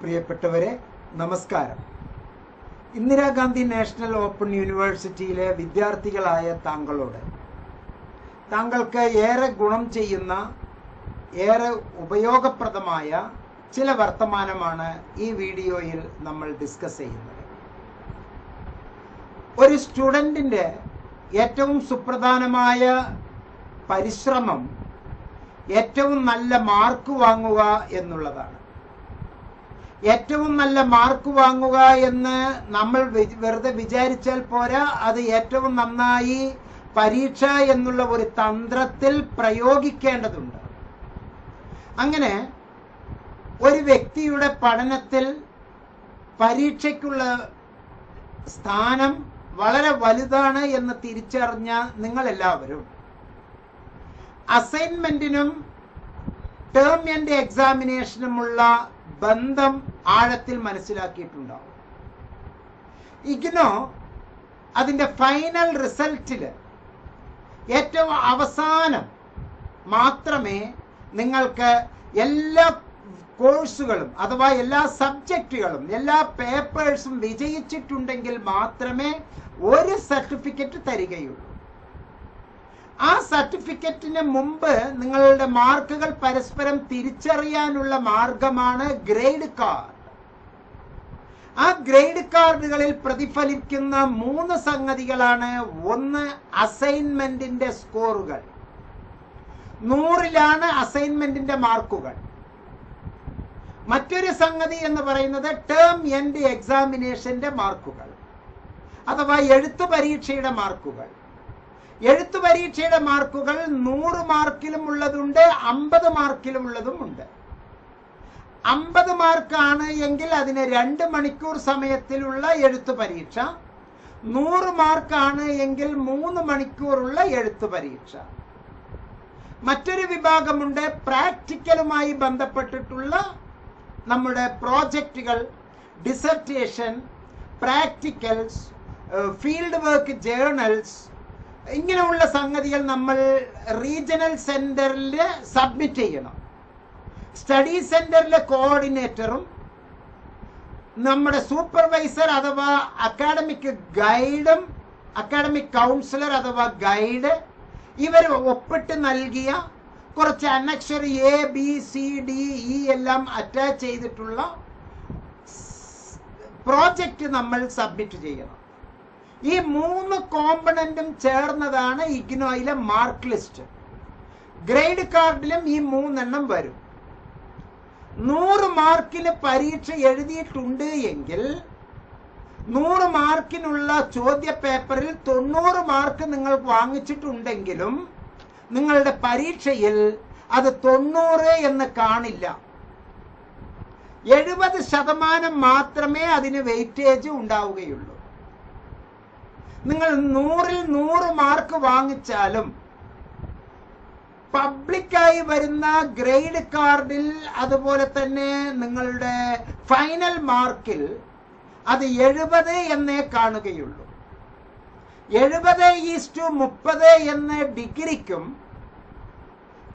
പ്രിയപ്പെട്ടവരെ നമസ്കാരം. Indira Gandhi national open യൂണിവേഴ്സിറ്റിയിലെ വിദ്യാർത്ഥികളായ താങ്കളോട്. താങ്കൾക്ക് ഏറെ ഗുണം ചെയ്യുന്ന ഏറെ ഉപയോഗപ്രദമായ ചില വർത്തമാനമാണ് ഈ വീഡിയോയിൽ നമ്മൾ ഡിസ്കസ് ചെയ്യുന്നത്. ഒരു സ്റ്റുഡന്റിന്റെ ഏറ്റവും സുപ്രധാനമായ പരിശ്രമം ഏറ്റവും നല്ല മാർക്ക് വാങ്ങുക എന്നുള്ളതാണ്. ഏറ്റവും നല്ല മാർക്ക് വാങ്ങുക എന്ന് നമ്മൾ വെറുതെ വിചാരിച്ചാൽ പോരാ. അത് ഏറ്റവും നന്നായി പരീക്ഷ എന്നുള്ള ഒരു തന്ത്രത്തിൽ പ്രയോഗിക്കേണ്ടതുണ്ട്. അങ്ങനെ ഒരു വ്യക്തിയുടെ പഠനത്തിൽ പരീക്ഷയ്ക്കുള്ള സ്ഥാനം വളരെ വലുതാണ് എന്ന് തിരിച്ചറിഞ്ഞ നിങ്ങളെല്ലാവരും അസൈൻമെന്റിനും ടേം ആൻഡ് എക്സാമിനേഷനുമുള്ള ബന്ധം ആഴത്തിൽ മനസ്സിലാക്കിയിട്ടുണ്ടാവും. ഇഗ്നോ അതിന്റെ ഫൈനൽ റിസൾട്ടിൽ ഏറ്റവും അവസാനം മാത്രമേ നിങ്ങൾക്ക് എല്ലാ കോഴ്സുകളും അഥവാ എല്ലാ സബ്ജക്റ്റുകളും എല്ലാ പേപ്പേഴ്സും വിജയിച്ചിട്ടുണ്ടെങ്കിൽ മാത്രമേ ഒരു സർട്ടിഫിക്കറ്റ് തരികയുള്ളൂ. ആ സർട്ടിഫിക്കറ്റിന് മുമ്പ് നിങ്ങളുടെ മാർക്കുകൾ പരസ്പരം തിരിച്ചറിയാനുള്ള മാർഗമാണ് ഗ്രേഡ് കാർഡ്. ആ ഗ്രേഡ് കാർഡുകളിൽ പ്രതിഫലിക്കുന്ന മൂന്ന് സംഗതികളാണ്. ഒന്ന് അസൈൻമെന്റിന്റെ സ്കോറുകൾ. നൂറിലാണ് അസൈൻമെന്റിന്റെ മാർക്കുകൾ. മറ്റൊരു സംഗതി എന്ന് പറയുന്നത് ടേം എൻഡ് എക്സാമിനേഷന്റെ മാർക്കുകൾ. അഥവാ എഴുത്തു പരീക്ഷയുടെ മാർക്കുകൾ. എഴുത്തു പരീക്ഷയുടെ മാർക്കുകൾ നൂറ് മാർക്കിലും ഉള്ളതുണ്ട് അമ്പത് മാർക്കിലും ഉള്ളതും ഉണ്ട്. അമ്പത് മാർക്കാണ് എങ്കിൽ അതിന് രണ്ട് മണിക്കൂർ സമയത്തിലുള്ള എഴുത്തു പരീക്ഷ നൂറ് മാർക്കാണ് എങ്കിൽ മൂന്ന് മണിക്കൂറുള്ള എഴുത്തു പരീക്ഷ. മറ്റൊരു വിഭാഗമുണ്ട് പ്രാക്ടിക്കലുമായി ബന്ധപ്പെട്ടിട്ടുള്ള നമ്മുടെ പ്രോജക്റ്റുകൾ dissertation practicals field work journals ഇങ്ങനെയുള്ള സംഗതികൾ നമ്മൾ റീജിയണൽ സെന്ററിൽ സബ്മിറ്റ് ചെയ്യണം. സ്റ്റഡി സെന്ററിലെ കോർഡിനേറ്ററും നമ്മുടെ സൂപ്പർവൈസർ അഥവാ അക്കാഡമിക് ഗൈഡും അക്കാഡമിക് കൗൺസിലർ അഥവാ ഗൈഡ് ഇവർ ഒപ്പിട്ട് നൽകിയ കുറച്ച് annexure A B C D E എല്ലാം അറ്റാച്ച് ചെയ്തിട്ടുള്ള പ്രോജക്റ്റ് നമ്മൾ സബ്മിറ്റ് ചെയ്യണം. ഈ മൂന്ന് കോമ്പണന്റും ചേർന്നതാണ് ഇഗ്നോയിലെ മാർക്ക് ലിസ്റ്റ് ഗ്രേഡ് കാർഡിലും ഈ മൂന്നെണ്ണം വരും. നൂറ് മാർക്കിന് പരീക്ഷ എഴുതിയിട്ടുണ്ട് എങ്കിൽ നൂറ് മാർക്കിനുള്ള ചോദ്യ പേപ്പറിൽ തൊണ്ണൂറ് മാർക്ക് നിങ്ങൾ വാങ്ങിച്ചിട്ടുണ്ടെങ്കിലും നിങ്ങളുടെ പരീക്ഷയിൽ അത് തൊണ്ണൂറ് എന്ന് കാണില്ല. എഴുപത് ശതമാനം മാത്രമേ അതിന് വെയിറ്റേജ് ഉണ്ടാവുകയുള്ളൂ. നിങ്ങൾ നൂറിൽ നൂറ് മാർക്ക് വാങ്ങിച്ചാലും പബ്ലിക്കായി വരുന്ന ഗ്രേഡ് കാർഡിൽ അതുപോലെ തന്നെ നിങ്ങളുടെ ഫൈനൽ മാർക്കിൽ അത് എഴുപത് എന്നേ കാണുകയുള്ളൂ. എഴുപത് ഈസ് ടു മുപ്പത് എന്ന ഡിഗ്രിക്കും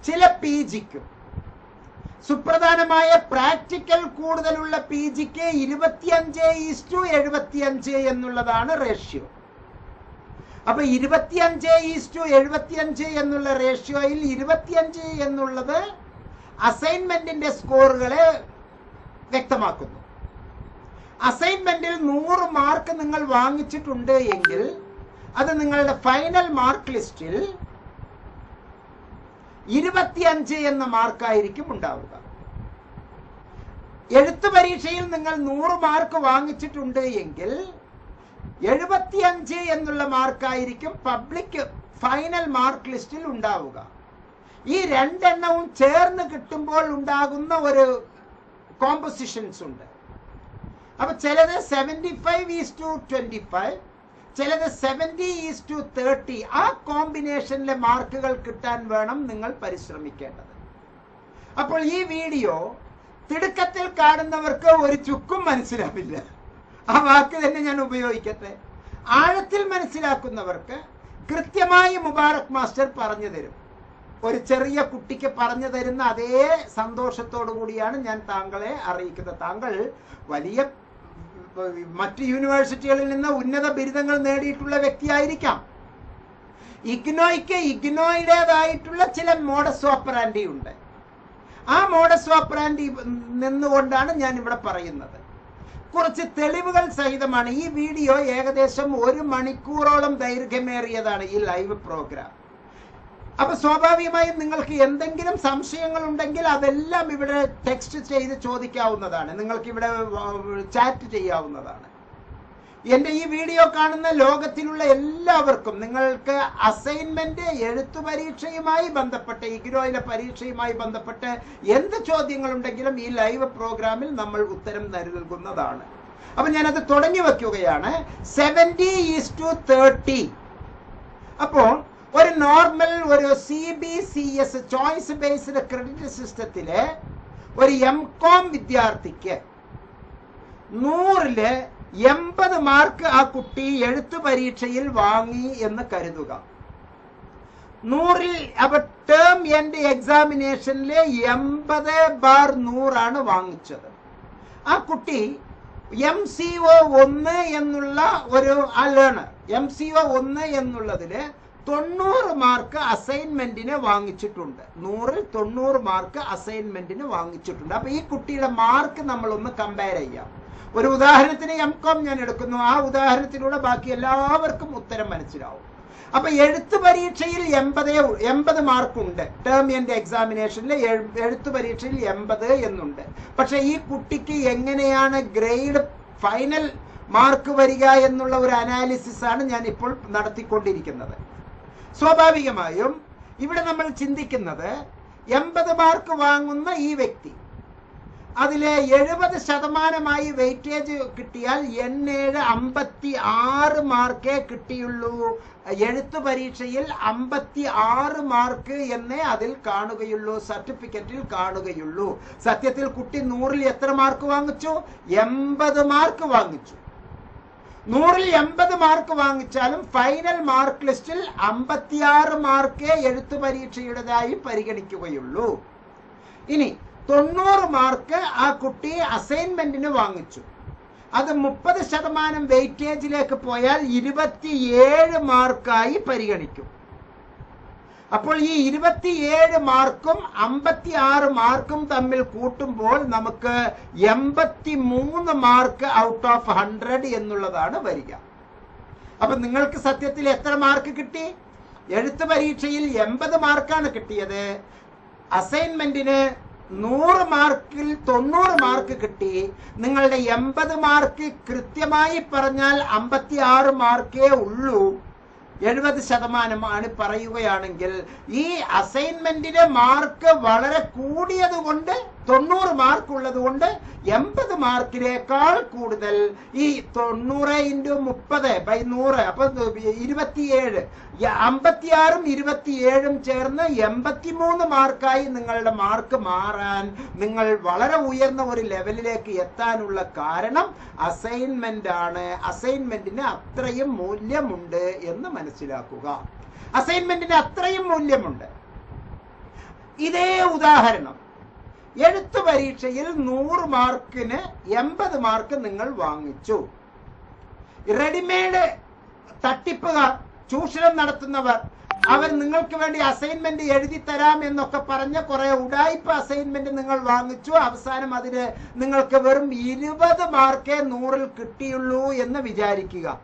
ചില പി ജിക്കും. സുപ്രധാനമായ പ്രാക്ടിക്കൽ കൂടുതലുള്ള പി ജിക്ക് ഇരുപത്തിയഞ്ച് ഈസ് ടു എഴുപത്തിയഞ്ച് എന്നുള്ളതാണ് റേഷ്യോ. അപ്പൊ ഇരുപത്തിയഞ്ച് ഈസ്റ്റു എഴുപത്തിയഞ്ച് എന്നുള്ള റേഷ്യോയിൽ ഇരുപത്തിയഞ്ച് എന്നുള്ളത് അസൈൻമെന്റിന്റെ സ്കോറുകളെ വ്യക്തമാക്കുന്നു. അസൈൻമെന്റിൽ നൂറ് മാർക്ക് നിങ്ങൾ വാങ്ങിച്ചിട്ടുണ്ട് എങ്കിൽ അത് നിങ്ങളുടെ ഫൈനൽ മാർക്ക് ലിസ്റ്റിൽ ഇരുപത്തിയഞ്ച് എന്ന മാർക്കായിരിക്കും ഉണ്ടാവുക. എഴുത്തു പരീക്ഷയിൽ നിങ്ങൾ നൂറ് മാർക്ക് വാങ്ങിച്ചിട്ടുണ്ട് എങ്കിൽ എഴുപത്തിയഞ്ച് എന്നുള്ള മാർക്കായിരിക്കും പബ്ലിക് ഫൈനൽ മാർക്ക് ലിസ്റ്റിൽ ഉണ്ടാവുക. ഈ രണ്ടെണ്ണവും ചേർന്ന് കിട്ടുമ്പോൾ ഉണ്ടാകുന്ന ഒരു കോമ്പസിഷൻസ് ഉണ്ട്. അപ്പൊ ചിലത് seventy five is to twenty five ചിലത് സെവന്റി ഈസ് ടു തേർട്ടി ആ കോമ്പിനേഷനിലെ മാർക്കുകൾ കിട്ടാൻ വേണം നിങ്ങൾ പരിശ്രമിക്കേണ്ടത്. അപ്പോൾ ഈ വീഡിയോ തിടുക്കത്തിൽ കാണുന്നവർക്ക് ഒരു ചുക്കും മനസ്സിലാവില്ല. ആ വാക്ക് തന്നെ ഞാൻ ഉപയോഗിക്കട്ടെ. ആഴത്തിൽ മനസ്സിലാക്കുന്നവർക്ക് കൃത്യമായി മുബാറക് മാസ്റ്റർ പറഞ്ഞു തരും. ഒരു ചെറിയ കുട്ടിക്ക് പറഞ്ഞു തരുന്ന അതേ സന്തോഷത്തോടു കൂടിയാണ് ഞാൻ താങ്കളെ അറിയിക്കുന്നത്. താങ്കൾ വലിയ മറ്റ് യൂണിവേഴ്സിറ്റികളിൽ നിന്ന് ഉന്നത ബിരുദങ്ങൾ നേടിയിട്ടുള്ള വ്യക്തിയായിരിക്കാം. ഇഗ്നോയ്ക്ക് ഇഗ്നോയുടേതായിട്ടുള്ള ചില മോഡസ് ഓപ്പറാൻഡി ഉണ്ട്. ആ മോഡസ് ഓപ്പറാൻഡി നിന്നുകൊണ്ടാണ് ഞാൻ ഇവിടെ പറയുന്നത്. കുറച്ച് തെളിവുകൾ സഹിതമാണ് ഈ വീഡിയോ ഏകദേശം ഒരു മണിക്കൂറോളം ദൈർഘ്യമേറിയതാണ് ഈ ലൈവ് പ്രോഗ്രാം. അപ്പൊ സ്വാഭാവികമായും നിങ്ങൾക്ക് എന്തെങ്കിലും സംശയങ്ങൾ ഉണ്ടെങ്കിൽ അതെല്ലാം ഇവിടെ ടെക്സ്റ്റ് ചെയ്ത് ചോദിക്കാവുന്നതാണ്. നിങ്ങൾക്ക് ഇവിടെ ചാറ്റ് ചെയ്യാവുന്നതാണ്. എന്റെ ഈ വീഡിയോ കാണുന്ന ലോകത്തിലുള്ള എല്ലാവർക്കും നിങ്ങൾക്ക് അസൈൻമെന്റ് എഴുത്തു പരീക്ഷയുമായി ബന്ധപ്പെട്ട് ഇഗ്രോയിലെ പരീക്ഷയുമായി ബന്ധപ്പെട്ട് എന്ത് ചോദ്യങ്ങളുണ്ടെങ്കിലും ഈ ലൈവ് പ്രോഗ്രാമിൽ നമ്മൾ ഉത്തരം നൽകുന്നതാണ്. അപ്പൊ ഞാനത് തുടങ്ങി വെക്കുകയാണ്. സെവന്റി ഈസ് ടു തേർട്ടി അപ്പോൾ ഒരു നോർമൽ ഒരു C B C S choice based credit സിസ്റ്റത്തിലെ ഒരു എം കോം വിദ്യാർത്ഥിക്ക് നൂറിൽ എൺപത് മാർക്ക് ആ കുട്ടി എഴുത്ത് പരീക്ഷയിൽ വാങ്ങി എന്ന് കരുതുക. നൂറിൽ അപ്പൊ ടേം എൻഡ് എക്സാമിനേഷനിലെ എൺപത് ബാർ നൂറാണ് വാങ്ങിച്ചത്. ആ കുട്ടി എം സി ഒ ഒന്ന് എന്നുള്ള ഒരു ലേണർ എം സി ഒ ഒന്ന് എന്നുള്ളതിൽ തൊണ്ണൂറ് മാർക്ക് അസൈൻമെന്റിന് വാങ്ങിച്ചിട്ടുണ്ട്. നൂറിൽ തൊണ്ണൂറ് മാർക്ക് അസൈൻമെന്റിന് വാങ്ങിച്ചിട്ടുണ്ട്. അപ്പൊ ഈ കുട്ടിയുടെ മാർക്ക് നമ്മൾ ഒന്ന് കമ്പയർ ചെയ്യാം. ഒരു ഉദാഹരണത്തിന് എം കോം ഞാൻ എടുക്കുന്നു. ആ ഉദാഹരണത്തിലൂടെ ബാക്കി എല്ലാവർക്കും ഉത്തരം മനസ്സിലാവും. അപ്പൊ എഴുത്ത് പരീക്ഷയിൽ എൺപത് എൺപത് മാർക്കുണ്ട്. ടേം എൻഡ് എക്സാമിനേഷനിൽ എഴുത്ത് പരീക്ഷയിൽ എൺപത് എന്നുണ്ട്. പക്ഷെ ഈ കുട്ടിക്ക് എങ്ങനെയാണ് ഗ്രേഡ് ഫൈനൽ മാർക്ക് വരിക എന്നുള്ള ഒരു അനാലിസിസ് ആണ് ഞാൻ ഇപ്പോൾ നടത്തിക്കൊണ്ടിരിക്കുന്നത്. സ്വാഭാവികമായും ഇവിടെ നമ്മൾ ചിന്തിക്കുന്നത് എൺപത് മാർക്ക് വാങ്ങുന്ന ഈ വ്യക്തി അതിലെ എഴുപത് ശതമാനമായി വെയിറ്റേജ് കിട്ടിയാൽ എണ്ണേഴ് അമ്പത്തി ആറ് മാർക്കേ കിട്ടിയുള്ളൂ. എഴുത്തു പരീക്ഷയിൽ അമ്പത്തി ആറ് മാർക്ക് എന്നേ അതിൽ കാണുകയുള്ളൂ സർട്ടിഫിക്കറ്റിൽ കാണുകയുള്ളൂ. സത്യത്തിൽ കുട്ടി നൂറിൽ എത്ര മാർക്ക് വാങ്ങിച്ചു? എൺപത് മാർക്ക് വാങ്ങിച്ചു. നൂറിൽ എൺപത് മാർക്ക് വാങ്ങിച്ചാലും ഫൈനൽ മാർക്ക് ലിസ്റ്റിൽ അമ്പത്തിയാറ് മാർക്കേ എഴുത്തു പരീക്ഷയുടേതായി പരിഗണിക്കുകയുള്ളൂ. ഇനി തൊണ്ണൂറ് മാർക്ക് ആ കുട്ടി അസൈൻമെന്റിന് വാങ്ങിച്ചു. അത് മുപ്പത് ശതമാനം വെയിറ്റേജിലേക്ക് പോയാൽ ഇരുപത്തിയേഴ് മാർക്കായി പരിഗണിക്കും. അപ്പോൾ ഈ ഇരുപത്തിയേഴ് മാർക്കും അമ്പത്തി ആറ് മാർക്കും തമ്മിൽ കൂട്ടുമ്പോൾ നമുക്ക് എൺപത്തി മൂന്ന് മാർക്ക് ഔട്ട് ഓഫ് ഹൺഡ്രഡ് എന്നുള്ളതാണ് വരിക. അപ്പൊ നിങ്ങൾക്ക് സത്യത്തിൽ എത്ര മാർക്ക് കിട്ടി? എഴുത്ത് പരീക്ഷയിൽ എൺപത് മാർക്കാണ് കിട്ടിയത്. അസൈൻമെന്റിന് നൂറ് മാർക്കിൽ തൊണ്ണൂറ് മാർക്ക് കിട്ടി. നിങ്ങളുടെ എൺപത് മാർക്ക് കൃത്യമായി പറഞ്ഞാൽ അമ്പത്തി ആറ് മാർക്കേ ഉള്ളൂ. എഴുപത് ശതമാനമാണ് പറയുകയാണെങ്കിൽ ഈ അസൈൻമെന്റിന്റെ മാർക്ക് വളരെ കൂടിയത് കൊണ്ട് തൊണ്ണൂറ് മാർക്ക് ഉള്ളത് കൊണ്ട് എൺപത് മാർക്കിനേക്കാൾ കൂടുതൽ. ഈ തൊണ്ണൂറ് ഇന്റു മുപ്പത് ബൈ നൂറ് അപ്പൊ ഇരുപത്തിയേഴ്. അമ്പത്തിയാറും ഇരുപത്തിയേഴും ചേർന്ന് എൺപത്തിമൂന്ന് മാർക്കായി നിങ്ങളുടെ മാർക്ക് മാറാൻ നിങ്ങൾ വളരെ ഉയർന്ന ഒരു ലെവലിലേക്ക് എത്താനുള്ള കാരണം അസൈൻമെന്റ് ആണ്. അസൈൻമെന്റിന് അത്രയും മൂല്യമുണ്ട് എന്ന് മനസ്സിലാക്കുക. അസൈൻമെന്റിന് അത്രയും മൂല്യമുണ്ട്. ഇതേ ഉദാഹരണം. എഴുത്തു പരീക്ഷയിൽ നൂറ് മാർക്കിന് എൺപത് മാർക്ക് നിങ്ങൾ വാങ്ങിച്ചു. റെഡിമെയ്ഡ് തട്ടിപ്പുകാർ ചൂഷണം നടത്തുന്നവർ അവർ നിങ്ങൾക്ക് വേണ്ടി അസൈൻമെന്റ് എഴുതി തരാം എന്നൊക്കെ പറഞ്ഞ കുറെ ഉടായ്പ അസൈൻമെന്റ് നിങ്ങൾ വാങ്ങിച്ചു. അവസാനം അതിന് നിങ്ങൾക്ക് വെറും ഇരുപത് മാർക്കേ നൂറിൽ കിട്ടിയുള്ളൂ എന്ന് വിചാരിക്കുക.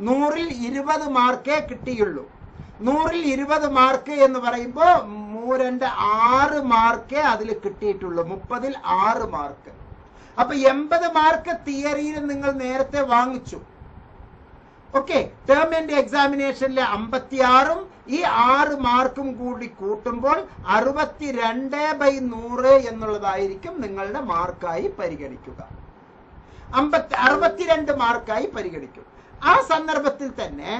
നൂറിൽ ഇരുപത് മാർക്കേ കിട്ടിയുള്ളൂ. നൂറിൽ ഇരുപത് മാർക്ക് എന്ന് പറയുമ്പോൾ മൂരണ്ട് ആറ് മാർക്ക് അതിൽ കിട്ടിയിട്ടുള്ളൂ. മുപ്പതിൽ ആറ് മാർക്ക്. അപ്പൊ എൺപത് മാർക്ക് തിയറിയിൽ നിങ്ങൾ നേരത്തെ വാങ്ങിച്ചു. ഓക്കെ ടേം ആൻഡ് എക്സാമിനേഷനിലെ അമ്പത്തിയാറും ഈ ആറ് മാർക്കും കൂടി കൂട്ടുമ്പോൾ അറുപത്തിരണ്ട് ബൈ നൂറ് എന്നുള്ളതായിരിക്കും നിങ്ങളുടെ മാർക്കായി പരിഗണിക്കുക. അമ്പത്തി അറുപത്തിരണ്ട് മാർക്കായി പരിഗണിക്കും. ആ സന്ദർഭത്തിൽ തന്നെ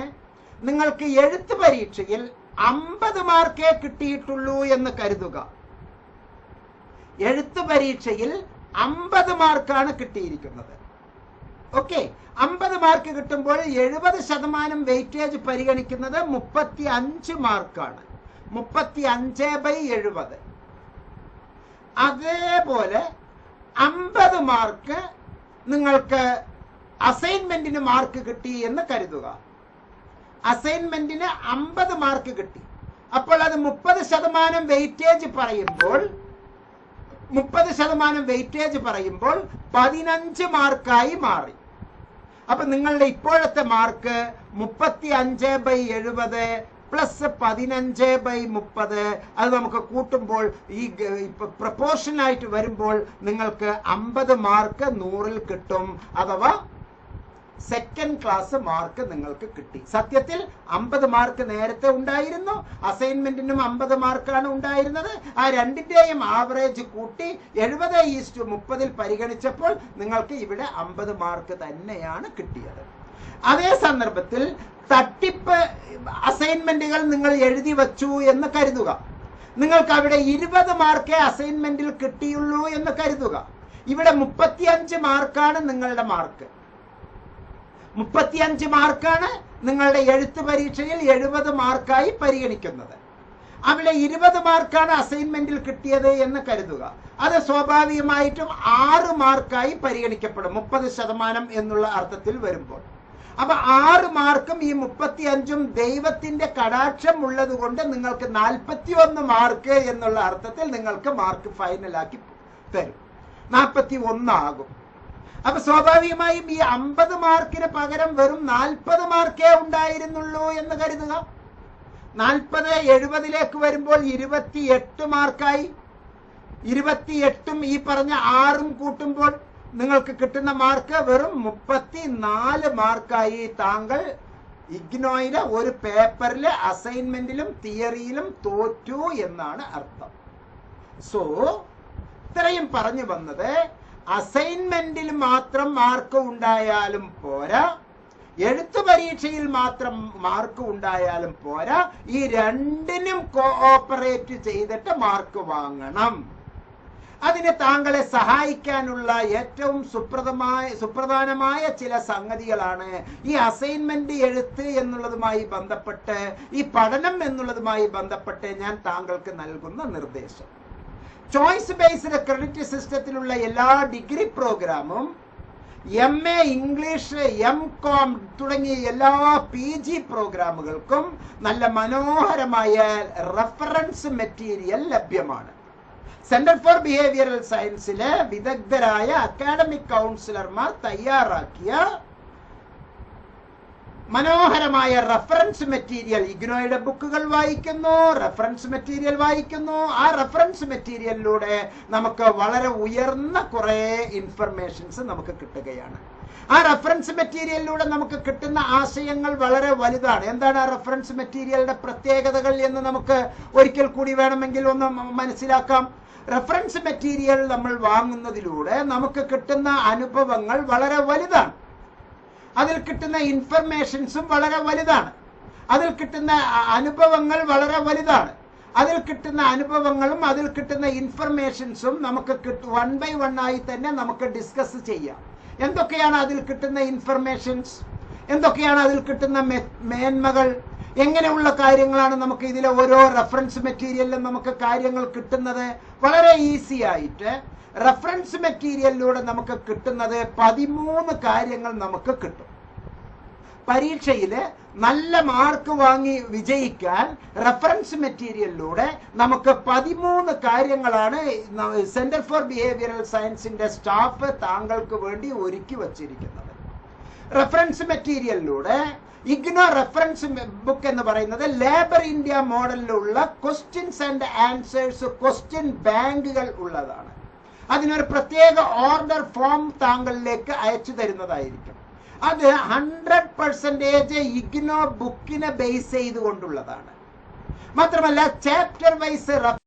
നിങ്ങൾക്ക് എഴുത്ത് പരീക്ഷയിൽ അമ്പത് മാർക്കേ കിട്ടിയിട്ടുള്ളൂ എന്ന് കരുതുക. എഴുത്ത് പരീക്ഷയിൽ അമ്പത് മാർക്കാണ് കിട്ടിയിരിക്കുന്നത്. ഓക്കെ അമ്പത് മാർക്ക് കിട്ടുമ്പോൾ എഴുപത് ശതമാനം വെയിറ്റേജ് പരിഗണിക്കുന്നത് മുപ്പത്തി അഞ്ച് മാർക്കാണ്. മുപ്പത്തി അഞ്ച് ബൈ എഴുപത്. അതേപോലെ അമ്പത് മാർക്ക് നിങ്ങൾക്ക് അസൈൻമെന്റിന് മാർക്ക് കിട്ടി എന്ന് കരുതുക. അസൈൻമെന്റിന് അമ്പത് മാർക്ക് കിട്ടി. അപ്പോൾ അത് മുപ്പത് ശതമാനം വെയിറ്റേജ് പറയുമ്പോൾ മുപ്പത് ശതമാനം വെയിറ്റേജ് പറയുമ്പോൾ പതിനഞ്ച് മാർക്കായി മാറി. അപ്പൊ നിങ്ങളുടെ ഇപ്പോഴത്തെ മാർക്ക് മുപ്പത്തി അഞ്ച് ബൈ എഴുപത് പ്ലസ് പതിനഞ്ച് ബൈ മുപ്പത് അത് നമുക്ക് കൂട്ടുമ്പോൾ ഈ പ്രപ്പോർഷനായിട്ട് വരുമ്പോൾ നിങ്ങൾക്ക് അമ്പത് മാർക്ക് നൂറിൽ കിട്ടും അഥവാ സെക്കൻഡ് ക്ലാസ് മാർക്ക് നിങ്ങൾക്ക് കിട്ടി. സത്യത്തിൽ അമ്പത് മാർക്ക് നേരത്തെ ഉണ്ടായിരുന്നു. അസൈൻമെന്റിനും അമ്പത് മാർക്കാണ് ഉണ്ടായിരുന്നത്. ആ രണ്ടിന്റെയും ആവറേജ് കൂട്ടി എഴുപത് ഈസ്റ്റ് മുപ്പതിൽ പരിഗണിച്ചപ്പോൾ നിങ്ങൾക്ക് ഇവിടെ അമ്പത് മാർക്ക് തന്നെയാണ് കിട്ടിയത്. അതേ സന്ദർഭത്തിൽ തട്ടിപ്പ് അസൈൻമെന്റുകൾ നിങ്ങൾ എഴുതി വച്ചു എന്ന് കരുതുക. നിങ്ങൾക്ക് അവിടെ ഇരുപത് മാർക്കേ അസൈൻമെന്റിൽ കിട്ടിയുള്ളൂ എന്ന് കരുതുക. ഇവിടെ മുപ്പത്തിയഞ്ച് മാർക്കാണ് നിങ്ങളുടെ മാർക്ക് മുപ്പത്തിയഞ്ച് മാർക്കാണ് നിങ്ങളുടെ എഴുത്ത് പരീക്ഷയിൽ എഴുപത് മാർക്കായി പരിഗണിക്കുന്നത്. അവിടെ ഇരുപത് മാർക്കാണ് അസൈൻമെന്റിൽ കിട്ടിയത് എന്ന് കരുതുക. അത് സ്വാഭാവികമായിട്ടും ആറ് മാർക്കായി പരിഗണിക്കപ്പെടും മുപ്പത് ശതമാനം എന്നുള്ള അർത്ഥത്തിൽ വരുമ്പോൾ. അപ്പൊ ആറ് മാർക്കും ഈ മുപ്പത്തി അഞ്ചും ദൈവത്തിന്റെ കടാക്ഷം ഉള്ളത് കൊണ്ട് നിങ്ങൾക്ക് നാൽപ്പത്തി ഒന്ന് മാർക്ക് എന്നുള്ള അർത്ഥത്തിൽ നിങ്ങൾക്ക് മാർക്ക് ഫൈനലാക്കി തരും. നാൽപ്പത്തി ഒന്നാകും അപ്പൊ സ്വാഭാവികമായും ഈ അമ്പത് മാർക്കിന് പകരം വെറും നാൽപ്പത് മാർക്കേ ഉണ്ടായിരുന്നുള്ളൂ എന്ന് കരുതുക. നാൽപ്പത് എഴുപതിലേക്ക് വരുമ്പോൾ ഇരുപത്തിയെട്ട് മാർക്കായി. ഇരുപത്തിയെട്ടും ഈ പറഞ്ഞ ആറും കൂട്ടുമ്പോൾ നിങ്ങൾക്ക് കിട്ടുന്ന മാർക്ക് വെറും മുപ്പത്തി നാല് മാർക്കായി. താങ്കൾ ഇഗ്നോയിലെ ഒരു പേപ്പറിലെ അസൈൻമെന്റിലും തിയറിയിലും തോറ്റു എന്നാണ് അർത്ഥം. സോ ഇത്രയും പറഞ്ഞു വന്നത് അസൈൻമെന്റിൽ മാത്രം മാർക്ക് ഉണ്ടായാലും പോരാ. എഴുത്തു പരീക്ഷയിൽ മാത്രം മാർക്ക് ഉണ്ടായാലും പോരാ. ഈ രണ്ടിനും കോഓപ്പറേറ്റ് ചെയ്തിട്ട് മാർക്ക് വാങ്ങണം. അതിന് താങ്കളെ സഹായിക്കാനുള്ള ഏറ്റവും സുപ്രദമായ സുപ്രധാനമായ ചില സംഗതികളാണ് ഈ അസൈൻമെന്റ് എഴുത്ത് എന്നുള്ളതുമായി ബന്ധപ്പെട്ട് ഈ പഠനം എന്നുള്ളതുമായി ബന്ധപ്പെട്ട് ഞാൻ താങ്കൾക്ക് നൽകുന്ന നിർദ്ദേശം. ചോയ്സ് ബേസ്ഡ് ക്രെഡിറ്റ് സിസ്റ്റത്തിലുള്ള എല്ലാ ഡിഗ്രി പ്രോഗ്രാമും M A English M com തുടങ്ങിയ എല്ലാ പി ജി പ്രോഗ്രാമുകൾക്കും നല്ല മനോഹരമായ റെഫറൻസ് മെറ്റീരിയൽ ലഭ്യമാണ്. സെന്റർ ഫോർ ബിഹേവിയറൽ സയൻസിലെ വിദഗ്ധരായ അക്കാഡമിക് കൗൺസിലർമാർ തയ്യാറാക്കിയ മനോഹരമായ റെഫറൻസ് മെറ്റീരിയൽ ഇഗ്നോയുടെ ബുക്കുകൾ വായിക്കുന്നു റെഫറൻസ് മെറ്റീരിയൽ വായിക്കുന്നു. ആ റെഫറൻസ് മെറ്റീരിയലിലൂടെ നമുക്ക് വളരെ ഉയർന്ന കുറേ ഇൻഫർമേഷൻസ് നമുക്ക് കിട്ടുകയാണ്. ആ റെഫറൻസ് മെറ്റീരിയലിലൂടെ നമുക്ക് കിട്ടുന്ന ആശയങ്ങൾ വളരെ വലുതാണ്. എന്താണ് ആ റെഫറൻസ് മെറ്റീരിയലിന്റെ പ്രത്യേകതകൾ എന്ന് നമുക്ക് ഒരിക്കൽ കൂടി വേണമെങ്കിൽ ഒന്ന് മനസ്സിലാക്കാം. റെഫറൻസ് മെറ്റീരിയൽ നമ്മൾ വാങ്ങുന്നതിലൂടെ നമുക്ക് കിട്ടുന്ന അനുഭവങ്ങൾ വളരെ വലുതാണ്. അതിൽ കിട്ടുന്ന ഇൻഫർമേഷൻസും വളരെ വലുതാണ്. അതിൽ കിട്ടുന്ന അനുഭവങ്ങൾ വളരെ വലുതാണ്. അതിൽ കിട്ടുന്ന അനുഭവങ്ങളും അതിൽ കിട്ടുന്ന ഇൻഫർമേഷൻസും നമുക്ക് വൺ ബൈ വൺ ആയി തന്നെ നമുക്ക് ഡിസ്കസ് ചെയ്യാം. എന്തൊക്കെയാണ് അതിൽ കിട്ടുന്ന ഇൻഫർമേഷൻസ്? എന്തൊക്കെയാണ് അതിൽ കിട്ടുന്ന മേന്മകൾ? എങ്ങനെയുള്ള കാര്യങ്ങളാണ് നമുക്ക് ഇതിലെ ഓരോ റെഫറൻസ് മെറ്റീരിയലിലും നമുക്ക് കാര്യങ്ങൾ കിട്ടുന്നത്? വളരെ ഈസി ആയിട്ട് റെഫറൻസ് മെറ്റീരിയലിലൂടെ നമുക്ക് കിട്ടുന്നത് പതിമൂന്ന് കാര്യങ്ങൾ നമുക്ക് കിട്ടും. പരീക്ഷയിൽ നല്ല മാർക്ക് വാങ്ങി വിജയിക്കാൻ റെഫറൻസ് മെറ്റീരിയലിലൂടെ നമുക്ക് പതിമൂന്ന് കാര്യങ്ങളാണ് സെന്റർ ഫോർ ബിഹേവിയറൽ സയൻസിന്റെ സ്റ്റാഫ് താങ്കൾക്ക് വേണ്ടി ഒരുക്കി വച്ചിരിക്കുന്നത്. റെഫറൻസ് മെറ്റീരിയലിലൂടെ ഇഗ്നോ റെഫറൻസ് ബുക്ക് എന്ന് പറയുന്നത് ലേബർ ഇന്ത്യ മോഡലിലുള്ള ക്വസ്റ്റ്യൻസ് ആൻഡ് ആൻസേഴ്സ് ക്വസ്റ്റ്യൻ ബാങ്കുകൾ ഉള്ളതാണ്. അതിനൊരു പ്രത്യേക ഓർഡർ ഫോം താങ്കളിലേക്ക് അയച്ചു തരുന്നതായിരിക്കും. അത് ഹൺഡ്രഡ് പെർസെന്റേജ് ഇഗ്നോ ബുക്കിനെ ബേസ് ചെയ്തുകൊണ്ടുള്ളതാണ്. മാത്രമല്ല ചാപ്റ്റർ വൈസ്